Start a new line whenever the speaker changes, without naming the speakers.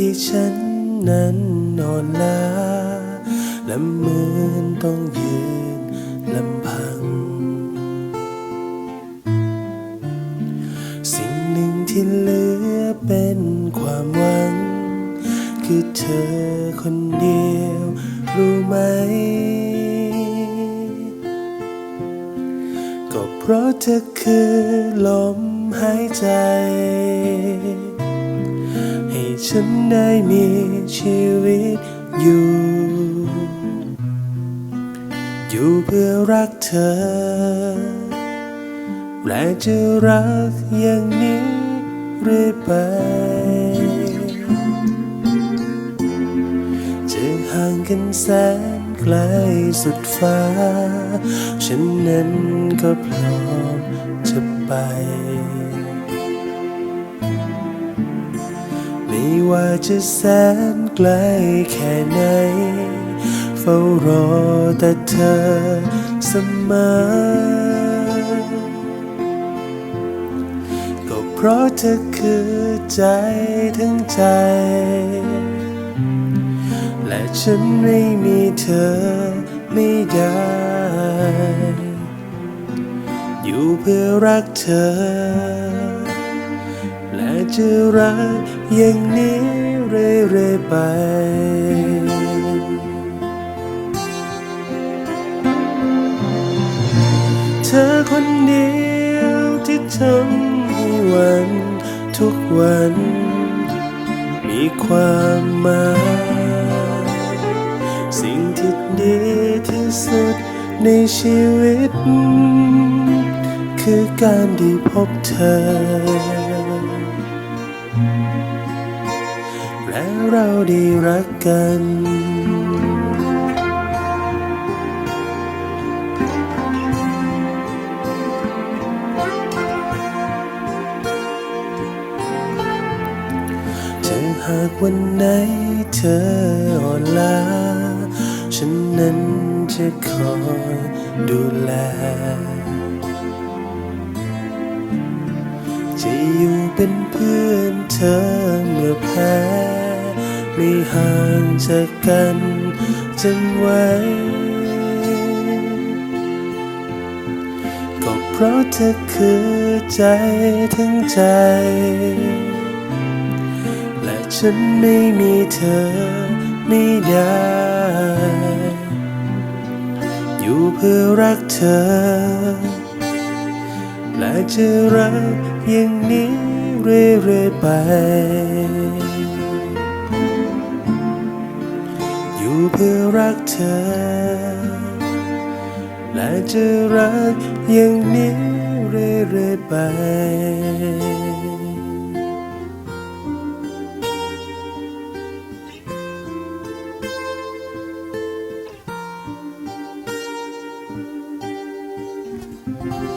ที่ฉันนั้นนอนลาและเหมือนต้องยืนลำพัง สิ่งหนึ่งที่เหลือเป็นความหวัง คือเธอคนเดียวรู้ไหม ก็เพราะเธอคือลมหายใจ ฉันได้มีชีวิตอยู่ อยู่เพื่อรักเธอ และจะรักอย่างนี้เรื่อยไป จะห่างกันแสนไกลสุดฟ้า ฉันนั้นก็พร้อมจะไป ว่าจะแสนไกลแค่ไหน เฝ้ารอแต่เธอเสมอ ก็เพราะเธอคือใจทั้งใจ และฉันไม่มีเธอไม่ได้ อยู่เพื่อรักเธอ จะรักอย่างนี้เรื่อยๆไป เธอคนเดียวที่ทำให้วันทุกวัน มีความหมายสิ่งที่ดีที่สุดในชีวิต คือการได้พบเธอ และเราได้รักกันถ้าหากวันไหนเธออ่อนล้า ฉันนั้นจะคอยดูแล จะอยู่เป็นเพื่อนเธอเมื่อแพ้ ไม่ห่างจากกันจนไว้ ก็เพราะเธอคือใจทั้งใจ และฉันไม่มีเธอไม่ได้ อยู่เพื่อรักเธอ และจะรักอย่างนี้เรื่อยๆไป พื่อรักเธอ และจะรักอย่างนี้เรื่อยๆไป thank you